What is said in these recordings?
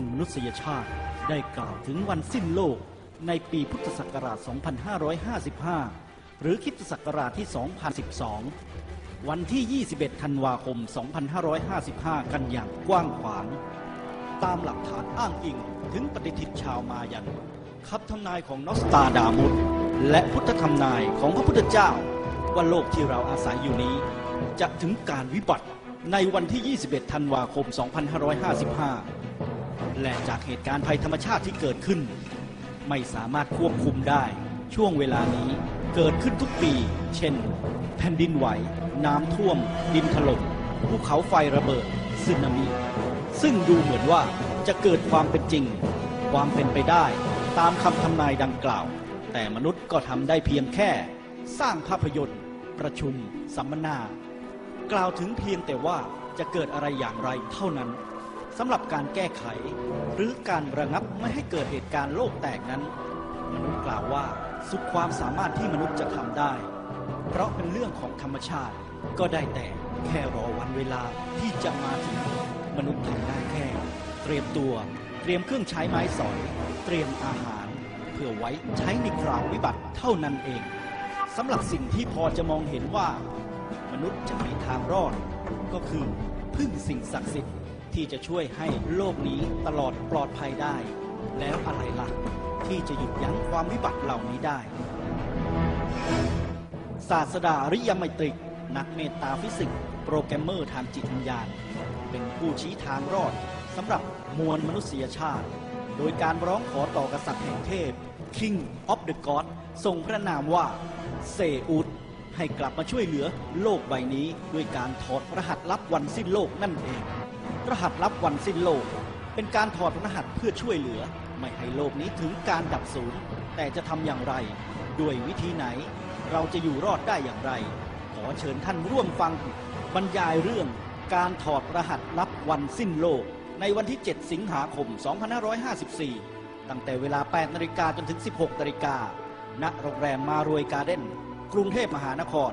มวลมนุษยชาติ ได้กล่าวถึงวันสิ้นโลกในปีพุทธศักราช 2555 หรือคริสตศักราชที่ 2012 วันที่ 21 ธันวาคม 2555 กันอย่างกว้างขวาง ตามหลักฐานอ้างอิงถึงปฏิทินชาวมายันคำทำนายของนอสตาดามุสและพุทธทำนายของพระพุทธเจ้า ว่าโลกที่เราอาศัยอยู่นี้ จะถึงการวิบัติในวันที่ 21 ธันวาคม 2555 และจากเหตุการณ์ภัยธรรมชาติที่เกิดขึ้น ไม่สามารถควบคุมได้ช่วงเวลานี้เกิดขึ้นทุกปี เช่น แผ่นดินไหว น้ำท่วม ดินถล่มภูเขาไฟระเบิดสึนามิ ซึ่งดูเหมือนว่าจะเกิดความเป็นจริง ความเป็นไปได้ ตามคำทำนายดังกล่าว แต่มนุษย์ก็ทำได้เพียงแค่ สร้างภาพยนตร์ ประชุม สัมมนา กล่าวถึงเพียงแต่ว่าจะเกิดอะไรอย่างไรเท่านั้น สำหรับการแก้ไข หรือการระงับไม่ให้เกิดเหตุการณ์โลกแตกนั้น มนุษย์กล่าวว่าสุดความสามารถที่มนุษย์จะทำได้ เพราะเป็นเรื่องของธรรมชาติ ก็ได้แต่แค่รอวันเวลาที่จะมาถึงมนุษย์ทำได้แค่ เตรียมตัว เตรียมเครื่องใช้ไม้สอย เตรียมอาหาร เพื่อไว้ใช้ในคราววิบัติเท่านั้นเองสำหรับสิ่งที่พอจะมองเห็นว่า มนุษย์จะมีทางรอด ก็คือพึ่งสิ่งศักดิ์สิทธิ์ ที่จะช่วยให้โลกนี้ตลอดปลอดภัยได้ แล้วอะไรล่ะ ที่จะหยุดยั้งความวิบัติเหล่านี้ได้ ศาสดาอริยไมตริก นักเมตตาฟิสิกส์โปรแกรมเมอร์ทางจิตวิญญาณ เป็นผู้ชี้ทางรอดสำหรับมวลมนุษยชาติ โดยการร้องขอต่อกษัตริย์แห่งเทพ King of the God ทรงพระนามว่าเซอุดให้กลับมาช่วยเหลือโลกใบนี้ด้วยการถอดรหัสลับวันสิ้นโลกนั่นเอง รหัสลับวันสิ้นโลก เป็นการถอดรหัสเพื่อช่วยเหลือ ไม่ให้โลกนี้ถึงการดับสูญแต่จะทำอย่างไร ด้วยวิธีไหน เราจะอยู่รอดได้อย่างไร ขอเชิญท่านร่วมฟัง บรรยายเรื่องการถอดรหัสลับวันสิ้นโลก ในวันที่ 7 สิงหาคม 2554 ตั้งแต่เวลา 8 นาฬิกาจนถึง 16 นาฬิกาณโรงแรมมารวยการ์เด้น กรุงเทพมหานคร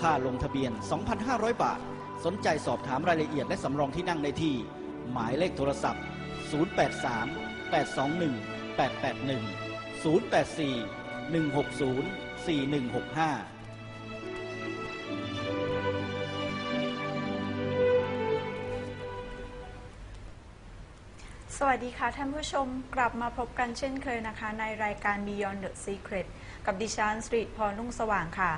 ค่าลงทะเบียน 2,500 บาท สนใจสอบถามรายละเอียดและสำรองที่นั่งได้ที่ หมายเลขโทรศัพท์ 083 821 881 084 160 4165 สวัสดีค่ะ ท่านผู้ชมกลับมาพบกันเช่นเคยนะคะ ในรายการ Beyond the Secret กับดิฉันสตรีทพรลุ่งสว่างค่ะ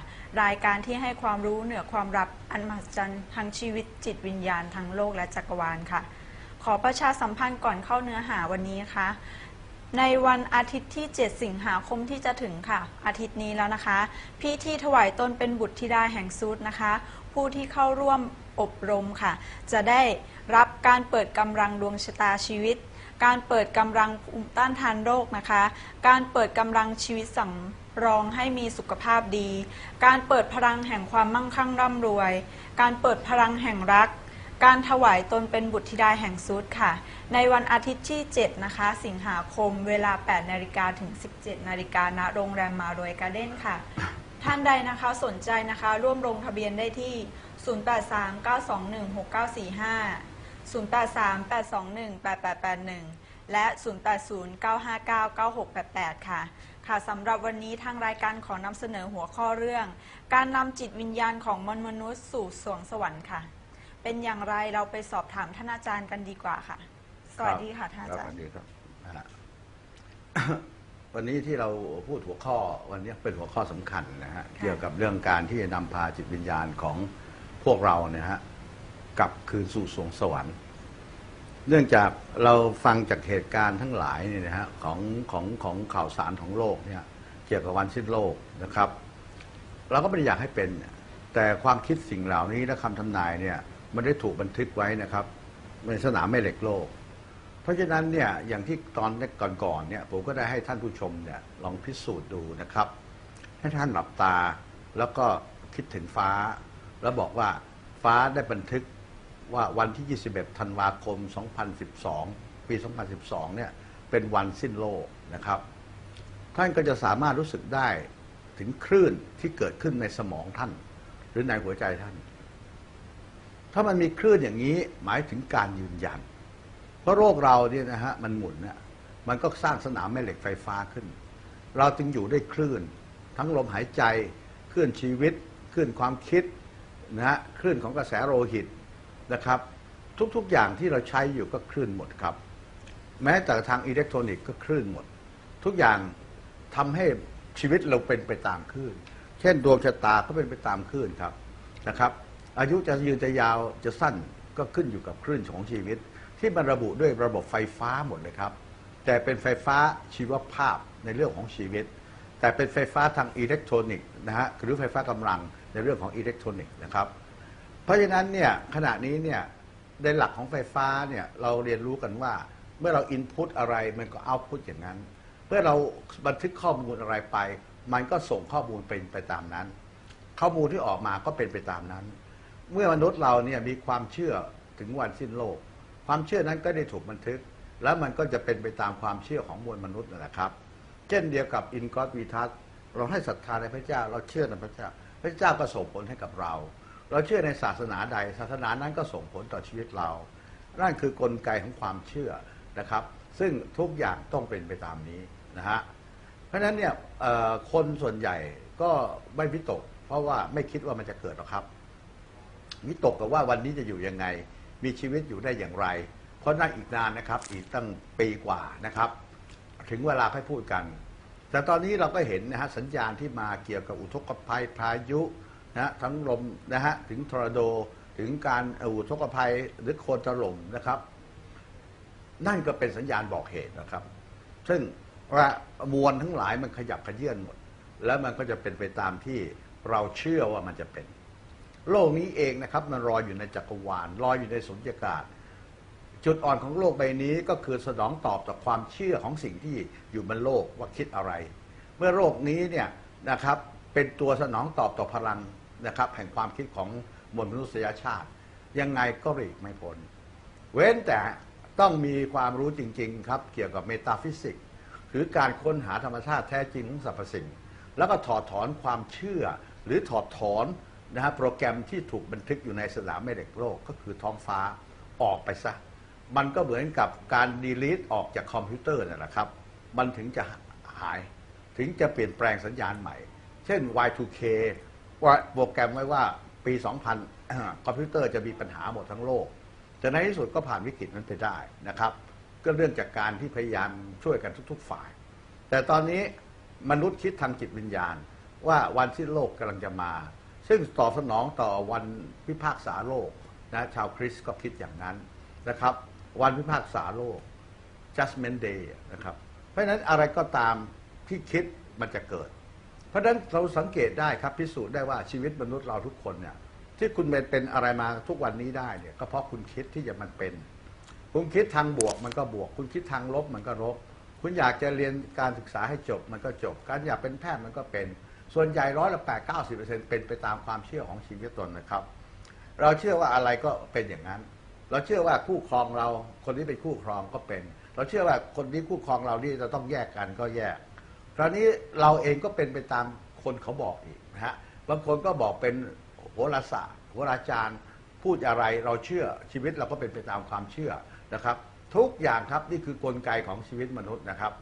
รายการที่ให้ความรู้เหนือความลับอันมหัศจรรย์ทั้งชีวิตจิตวิญญาณทั้งโลกและจักรวาลค่ะ ขอประชาสัมพันธ์ก่อนเข้าเนื้อหาวันนี้นะคะ ในวันอาทิตย์ที่ 7 สิงหาคมที่จะถึงค่ะ อาทิตย์นี้แล้วนะคะพิธีถวายตนเป็นบุตรธิดาแห่งซูดนะคะ ผู้ที่เข้าร่วมอบรมค่ะ จะได้รับการเปิดกำลังดวงชะตาชีวิต การเปิดกำลังภูมิต้านทานโรคนะคะ การเปิดกำลังชีวิตสำรองให้มีสุขภาพดี การเปิดพลังแห่งความมั่งคั่งร่ำรวย การเปิดพลังแห่งรัก การถวายตนเป็นบุตรธิดาแห่งซุดค่ะ ในวันอาทิตย์ที่ 7 นะคะ สิงหาคมเวลา 8 นาฬิกาถึง 17 นาฬิกาณโรงแรมมารวยการ์เด้นค่ะ ท่านใดนะคะสนใจนะคะ ร่วมลงทะเบียนได้ที่ 0839216945 0838218881 และ 0809599688 ค่ะ ค่ะสำหรับวันนี้ทางรายการขอนำเสนอหัวข้อเรื่อง การนำจิตวิญญาณของมนุษย์สู่สวงสวรรค์ค่ะ เป็นอย่างไรเราไปสอบถามท่านอาจารย์กันดีกว่าค่ะ สวัสดีค่ะท่านอาจารสวัย์สดีครับนะฮะ วันนี้ที่เราพูดหัวข้อวันนี้เป็นหัวข้อสำคัญนะฮะ เกี่ยวกับเรื่องการที่จะนำพาจิตวิญญาณของพวกเราเนี่ยฮะ กลับคืนสู่สวงสวรรค์ เนื่องจากเราฟังจากเหตุการณ์ทั้งหลายเนี่ยนะฮะของของของข่าวสารของโลกเนี่ยเกี่ยวกับวันสิ้นโลกนะครับ เราก็ไม่ได้อยากให้เป็น แต่ความคิดสิ่งเหล่านี้และคำทำนายเนี่ยมันได้ถูกบันทึกไว้นะครับในสนามแม่เหล็กโลก เพราะฉะนั้นเนี่ยอย่างที่ตอนก่อนๆเนี่ยผมก็ได้ให้ท่านผู้ชมเนี่ยลองพิสูจน์ดูนะครับ ให้ท่านหลับตาแล้วก็คิดถึงฟ้า แล้วบอกว่าฟ้าได้บันทึก ว่าวันที่ 21 ธันวาคม 2012 ปี 2012 เนี่ย เป็นวันสิ้นโลกนะครับ ท่านก็จะสามารถรู้สึกได้ถึงคลื่นที่เกิดขึ้นในสมองท่าน หรือในหัวใจท่าน ถ้ามันมีคลื่นอย่างนี้หมายถึงการยืนยัน เพราะโรคเราเนี่ยนะฮะมันหมุนเนี่ยมันก็สร้างสนามแม่เหล็กไฟฟ้าขึ้น เราจึงอยู่ได้คลื่น ทั้งลมหายใจคลื่นชีวิตคลื่นความคิดนะฮะคลื่นของกระแสโลหิต นะครับ ทุกๆอย่างที่เราใช้อยู่ก็คลื่นหมดครับ แม้แต่ทางอิเล็กทรอนิกส์ก็คลื่นหมด ทุกอย่างทำให้ชีวิตเราเป็นไปตามคลื่น เช่นดวงชะตาก็เป็นไปตามคลื่นครับนะครับ อายุจะยืนจะยาวจะสั้นก็ขึ้นอยู่กับคลื่นของชีวิต ที่มันระบุด้วยระบบไฟฟ้าหมดเลยครับ แต่เป็นไฟฟ้าชีวภาพในเรื่องของชีวิต แต่เป็นไฟฟ้าทางอิเล็กทรอนิกส์นะฮะหรือไฟฟ้ากำลังในเรื่องของอิเล็กทรอนิกส์นะครับ เพราะฉะนั้นเนี่ยขณะนี้เนี่ยในหลักของไฟฟ้าเนี่ยเราเรียนรู้กันว่า เมื่อเราอินพุตอะไรมันก็เอาพุตอย่างนั้น เมื่อเราบันทึกข้อมูลอะไรไป มันก็ส่งข้อมูลเป็นไปตามนั้น ข้อมูลที่ออกมาก็เป็นไปตามนั้น เมื่อมนุษย์เราเนี่ยมีความเชื่อถึงวันสิ้นโลก ความเชื่อนั้นก็ได้ถูกบันทึก แล้วมันก็จะเป็นไปตามความเชื่อของมวลมนุษย์นั่นแหละครับ เช่นเดียวกับอินกอ d วีทัสเราให้ศรัทธาในพระเจ้าเราเชื่อในพระเจ้า พระเจ้าก็ส่งผลให้กับเรา เราเชื่อในศาสนาใด ศาสนานั้นก็ส่งผลต่อชีวิตเรา นั่นคือกลไกของความเชื่อนะครับ ซึ่งทุกอย่างต้องเป็นไปตามนี้นะฮะเพราะฉะนั้นเนี่ยคนส่วนใหญ่ก็ไม่วิตก เพราะว่าไม่คิดว่ามันจะเกิดหรอกครับ วิตกกับว่าวันนี้จะอยู่ยังไง มีชีวิตอยู่ได้อย่างไร เพราะนั่นอีกนานนะครับ อีกตั้งปีกว่านะครับ ถึงเวลาค่อยพูดกัน แต่ตอนนี้เราก็เห็นนะฮะสัญญาณที่มาเกี่ยวกับอุทกภัยพายุ นะฮะทั้งลมนะฮะถึงทอร์นาโดถึงการอุทกภัยหรือโคลนถล่มนะครับ นั่นก็เป็นสัญญาณบอกเหตุนะครับ ซึ่งว่ามวลทั้งหลายมันขยับขยื่นหมด แล้วมันก็จะเป็นไปตามที่เราเชื่อว่ามันจะเป็น โลกนี้เองนะครับ มันลอยอยู่ในจักรวาลลอยอยู่ในสุญญากาศ จุดอ่อนของโลกใบนี้ก็คือสนองตอบต่อความเชื่อของสิ่งที่อยู่บนโลกว่าคิดอะไร เมื่อโลกนี้เนี่ยนะครับเป็นตัวสนองตอบต่อพลัง นะครับแห่งความคิดของมวลมนุษยชาติ ยังไงก็หลีกไม่พ้นเว้นแต่ต้องมีความรู้จริง ๆ ครับ เกี่ยวกับเมตาฟิสิกส์หรือการค้นหาธรรมชาติแท้จริงของสรรพสิ่ง แล้วก็ถอดถอนความเชื่อ หรือถอดถอนนะฮะโปรแกรมที่ถูกบันทึกอยู่ในสนามแม่เหล็กโลกก็คือท้องฟ้าออกไปซะ มันก็เหมือนกับการดีลีทออกจากคอมพิวเตอร์นั่นแหละครับ มันถึงจะหาย ถึงจะเปลี่ยนแปลงสัญญาณใหม่ เช่น Y2K ว่าโปรแกรมไว้ว่าปี 2000 คอมพิวเตอร์จะมีปัญหาหมดทั้งโลก แต่ในที่สุดก็ผ่านวิกฤตนั้นไปได้นะครับ ก็เรื่องจากการที่พยายามช่วยกันทุก ๆ ฝ่าย แต่ตอนนี้มนุษย์คิดทางจิตวิญญาณ ว่าวันสิ้นโลกกำลังจะมา ซึ่งตอบสนองต่อวันพิพากษาโลกนะชาวคริสต์ก็คิดอย่างนั้นนะครับ วันพิพากษาโลก judgment day นะครับ เพราะฉะนั้นอะไรก็ตามที่คิดมันจะเกิด เพราะฉะนั้นเราสังเกตได้ครับพิสูจน์ได้ว่าชีวิตมนุษย์เราทุกคนเนี่ยที่คุณเป็นเป็นอะไรมาทุกวันนี้ได้เนี่ยก็เพราะคุณคิดที่จะมันเป็น คุณคิดทางบวกมันก็บวก คุณคิดทางลบมันก็ลบคุณอยากจะเรียนการศึกษาให้จบมันก็จบ การอยากเป็นแพทย์มันก็เป็น ส่วนใหญ่ร้อยละแปดเก้าสิบเปอร์เซ็นต์เป็นไปตามความเชื่อของชีวิตตนนะครับ เราเชื่อว่าอะไรก็เป็นอย่างนั้น เราเชื่อว่าคู่ครองเราคนที่เป็นคู่ครองก็เป็น เราเชื่อว่าคนที่คู่ครองเรานี่จะต้องแยกกันก็แยก คราวนี้เราเองก็เป็นไปตามคนเขาบอกอีกนะฮะบางคนก็บอกเป็นโหราศาสตร์โหราจารย์ พูดอะไรเราเชื่อชีวิตเราก็เป็นไปตามความเชื่อนะครับ ทุกอย่างครับนี่คือกลไกของชีวิตมนุษย์นะครับ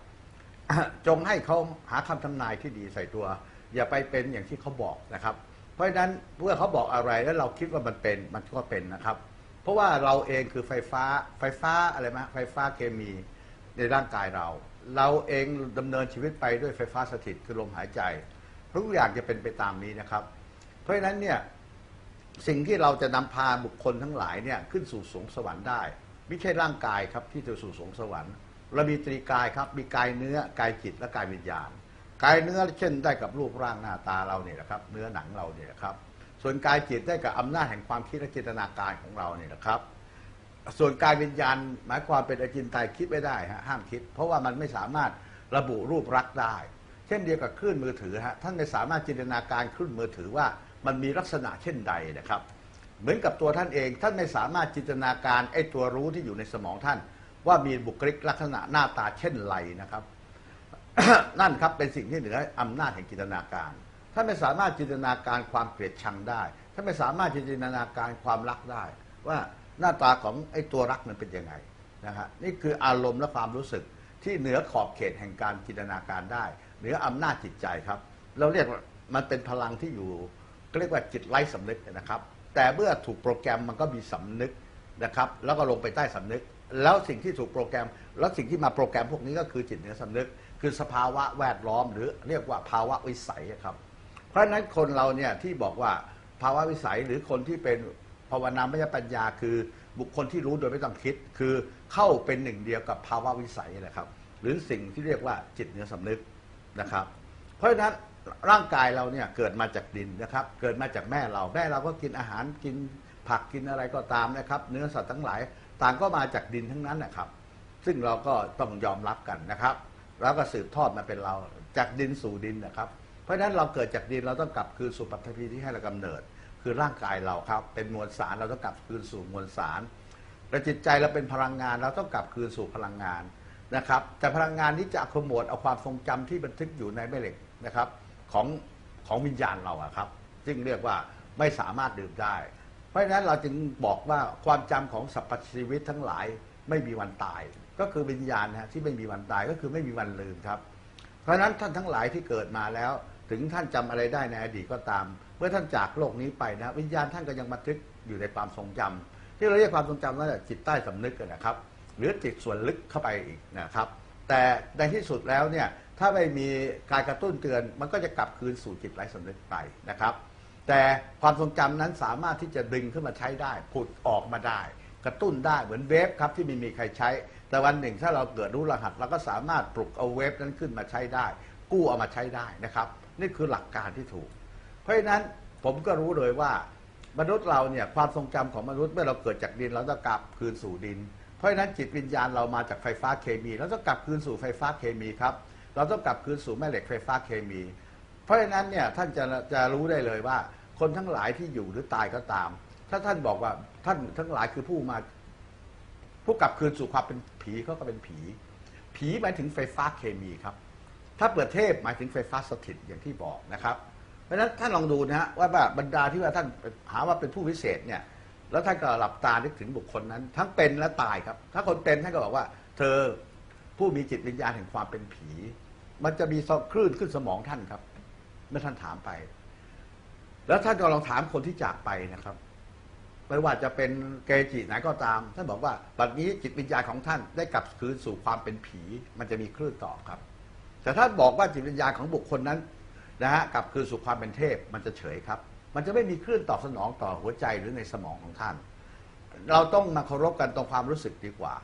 จงให้เขาหาคำทำนายที่ดีใส่ตัว อย่าไปเป็นอย่างที่เขาบอกนะครับ เพราะฉะนั้นเมื่อเขาบอกอะไรแล้วเราคิดว่ามันเป็นมันก็เป็นนะครับ เพราะว่าเราเองคือไฟฟ้าไฟฟ้าอะไรไหมไฟฟ้าเคมีในร่างกายเรา เราเองดำเนินชีวิตไปด้วยไฟฟ้าสถิตคือลมหายใจทุกอย่างจะเป็นไปตามนี้นะครับ เพราะฉะนั้นเนี่ยสิ่งที่เราจะนำพาบุคคลทั้งหลายเนี่ยขึ้นสู่สวงสวรรค์ได้ ไม่ใช่ร่างกายครับที่จะสู่สวงสวรรค์เรามีตรีกายครับมีกายเนื้อกายจิตและกายวิญญาณ กายเนื้อเช่นได้กับรูปร่างหน้าตาเราเนี่ยนะครับ เนื้อหนังเราเนี่ยนะครับ ส่วนกายจิตได้กับอำนาจแห่งความคิดและจินตนาการของเราเนี่ยนะครับ ส่วนกายวิญญาณหมายความเป็นอจินไตยคิดไม่ได้ฮะห้ามคิด เพราะว่ามันไม่สามารถระบุรูปรักษ์ได้ เช่นเดียวกับคลื่นมือถือฮะท่านไม่สามารถจินตนาการคลื่นมือถือว่ามันมีลักษณะเช่นใดนะครับ เหมือนกับตัวท่านเองท่านไม่สามารถจินตนาการไอ้ตัวรู้ที่อยู่ในสมองท่าน ว่ามีบุคลิกลักษณะหน้าตาเช่นไรนะครับ นั่นครับเป็นสิ่งที่เหนืออำนาจแห่งจินตนาการท่านไม่สามารถจินตนาการความเกลียดชังได้ท่านไม่สามารถจินตนาการความรักได้ ว่า หน้าตาของไอ้ตัวรักนั้นเป็นยังไงนะฮะนี่คืออารมณ์และความรู้สึกที่เหนือขอบเขตแห่งการจินตนาการได้ เหนืออำนาจจิตใจครับ เราเรียกว่ามันเป็นพลังที่อยู่ก็เรียกว่าจิตไร้สำนึกนะครับ แต่เมื่อถูกโปรแกรมมันก็มีสำนึกนะครับแล้วก็ลงไปใต้สำนึก แล้วสิ่งที่ถูกโปรแกรม แล้วสิ่งที่มาโปรแกรมพวกนี้ก็คือจิตเหนือสำนึก คือสภาวะแวดล้อม หรือเรียกว่าภาวะวิสัยครับ เพราะฉะนั้นคนเราเนี่ยที่บอกว่าภาวะวิสัยหรือคนที่เป็น ภาวนามยปัญญาคือบุคคลที่รู้โดยไม่ต้องคิด คือเข้าเป็นหนึ่งเดียวกับภาวะวิสัยนะครับ หรือสิ่งที่เรียกว่าจิตเนื้อสำนึกนะครับ เพราะฉะนั้นร่างกายเราเนี่ยเกิดมาจากดินนะครับ เกิดมาจากแม่เราแม่เราก็กินอาหารกินผักกินอะไรก็ตามนะครับ เนื้อสัตว์ทั้งหลายต่างก็มาจากดินทั้งนั้นนะครับ ซึ่งเราก็ต้องยอมรับกันนะครับ แล้วก็สืบทอดมาเป็นเราจากดินสู่ดินนะครับ เพราะฉะนั้นเราเกิดจากดินเราต้องกลับคืนสู่ปัตภีที่ให้เรากำเนิด คือร่างกายเราครับ เป็นมวลสารเราต้องกลับคืนสู่มวลสารและจิตใจเราเป็นพลังงานเราต้องกลับคืนสู่พลังงานนะครับ แต่พลังงานนี้จะขมวดเอาความทรงจำที่บันทึกอยู่ในแม่เหล็กนะครับของของวิญญาณเราอะครับซึ่งเรียกว่าไม่สามารถดื่มได้ เพราะฉะนั้นเราจึงบอกว่าความจำของสรรพชีวิตทั้งหลายไม่มีวันตาย ก็คือวิญญาณนะฮะที่ไม่มีวันตายก็คือไม่มีวันลืมครับ เพราะฉะนั้นท่านทั้งหลายที่เกิดมาแล้ว ถึงท่านจำอะไรได้ในอดีตก็ตาม เมื่อท่านจากโลกนี้ไปนะ วิญญาณท่านก็ยังบันทึกอยู่ในความทรงจำที่เราเรียกความทรงจำว่าจิตใต้สำนึกนะครับ หรือจิตส่วนลึกเข้าไปอีกนะครับ แต่ในที่สุดแล้วเนี่ยถ้าไม่มีการกระตุ้นเตือน มันก็จะกลับคืนสู่จิตไร้สำนึกไปนะครับ แต่ความทรงจำนั้นสามารถที่จะดึงขึ้นมาใช้ได้ผุดออกมาได้ กระตุ้นได้เหมือนเวฟครับที่ไม่มีใครใช้ แต่วันหนึ่งถ้าเราเกิดรู้รหัสเราก็สามารถปลุกเอาเวฟนั้นขึ้นมาใช้ได้ กู้เอามาใช้ได้นะครับ นี่คือหลักการที่ถูก เพราะฉะนั้นผมก็รู้เลยว่ามนุษย์เราเนี่ยความทรงจำของมนุษย์เมื่อเราเกิดจากดินเราต้องกลับคืนสู่ดิน เพราะฉะนั้นจิตวิญญาณเรามาจากไฟฟ้าเคมีเราต้องกลับคืนสู่ไฟฟ้าเคมีครับ เราต้องกลับคืนสู่แม่เหล็กไฟฟ้าเคมี เพราะฉะนั้นเนี่ยท่านจะจะรู้ได้เลยว่า คนทั้งหลายที่อยู่หรือตายก็ตาม ถ้าท่านบอกว่าท่านทั้งหลายคือผู้มาผู้กลับคืนสู่ความเป็นผีเขาก็เป็นผี ผีหมายถึงไฟฟ้าเคมีครับ ถ้าเปิดเทพหมายถึงไฟฟ้าสถิตอย่างที่บอกนะครับ เพราะฉะนั้นท่านลองดูนะฮะว่าแบบบรรดาที่ว่าท่านหาว่าเป็นผู้พิเศษเนี่ยแล้วท่านก็หลับตานึกถึงบุคคลนั้น ทั้งเป็นและตายครับ ถ้าคนเป็นท่านก็บอกว่า เธอผู้มีจิตวิญญาณแห่งความเป็นผี มันจะมีคลื่นขึ้นสมองท่านครับ เมื่อท่านถามไป แล้วท่านก็ลองถามคนที่จากไปนะครับไม่ว่าจะเป็นเกจิไหนก็ตาม ท่านบอกว่าบัดนี้จิตวิญญาณของท่านได้กลับคืนสู่ความเป็นผี มันจะมีคลื่นต่อครับ แต่ถ้าบอกว่าจิตวิญญาณของบุคคลนั้นนะฮะกลับคืนสู่ความเป็นเทพมันจะเฉยครับ มันจะไม่มีคลื่นตอบสนองต่อหัวใจหรือในสมองของท่าน เราต้องมาเคารพกันตรงความรู้สึกดีกว่า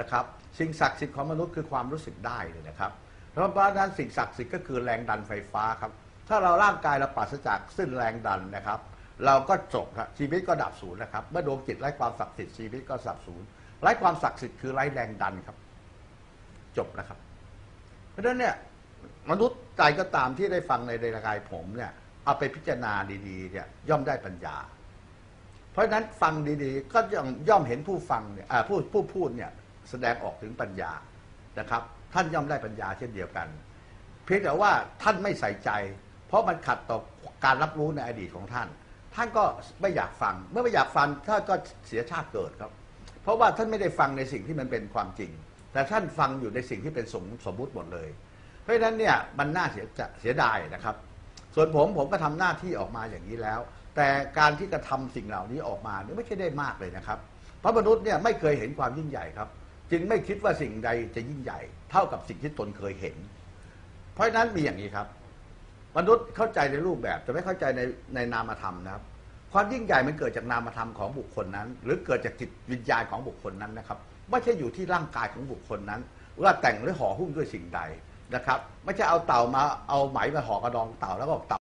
นะครับ สิ่งศักดิ์สิทธิ์ของมนุษย์คือความรู้สึกได้เลยนะครับเพราะฉะนั้นสิ่งศักดิ์สิทธิ์ก็คือแรงดันไฟฟ้าครับ ถ้าเราร่างกายเราปราศจากซึ่งแรงดันนะครับ เราก็จบครับชีวิตก็ดับสูญนะครับ เมื่อดวงจิตไร้ความศักดิ์สิทธิ์ชีวิตก็สับสูญไร้ความศักดิ์สิทธิ์คือไร้แรงดันครับ จบนะครับ เพราะฉะนั้นเนี่ย มนุษย์ใจก็ตามที่ได้ฟังในรายการผมเนี่ย เอาไปพิจารณาดี ๆ เนี่ย ย่อมได้ปัญญา เพราะฉะนั้นฟังดีๆ ก็ย่อมย่อมเห็นผู้ฟังเนี่ยผู้ผู้พูดเนี่ยแสดงออกถึงปัญญานะครับ ท่านย่อมได้ปัญญาเช่นเดียวกัน เพียงแต่ว่าท่านไม่ใส่ใจ เพราะมันขัดต่อการรับรู้ในอดีตของท่าน ท่านก็ไม่อยากฟัง เมื่อไม่อยากฟังท่านก็เสียชาติเกิดครับ เพราะว่าท่านไม่ได้ฟังในสิ่งที่มันเป็นความจริง แต่ท่านฟังอยู่ในสิ่งที่เป็นสมสมมุติหมดเลย ราะฉะนั้นเนี่ยมันน่าเสียจะเสียดายนะครับ ส่วนผมผมก็ทำหน้าที่ออกมาอย่างนี้แล้ว แต่การที่กระทำสิ่งเหล่านี้ออกมาเนี่ยไม่ใช่ได้มากเลยนะครับ เพราะมนุษย์เนี่ยไม่เคยเห็นความยิ่งใหญ่ครับ จึงไม่คิดว่าสิ่งใดจะยิ่งใหญ่ เท่ากับสิ่งที่ตนเคยเห็น เพราะฉะนั้นมีอย่างนี้ครับ มนุษย์เข้าใจในรูปแบบแต่ไม่เข้าใจในในนามธรรมนะครับ ความยิ่งใหญ่มันเกิดจากนามธรรมของบุคคลนั้น หรือเกิดจากจิตวิญญาณของบุคคลนั้นนะครับไม่ใช่อยู่ที่ร่างกายของบุคคลนั้นว่าแต่งหรือห่อหุ้มด้วยสิ่งใด นะครับ ไม่ใช่เอาเต่ามาเอาไหมมาห่อกระดองเต่าแล้วก็บอกเต่า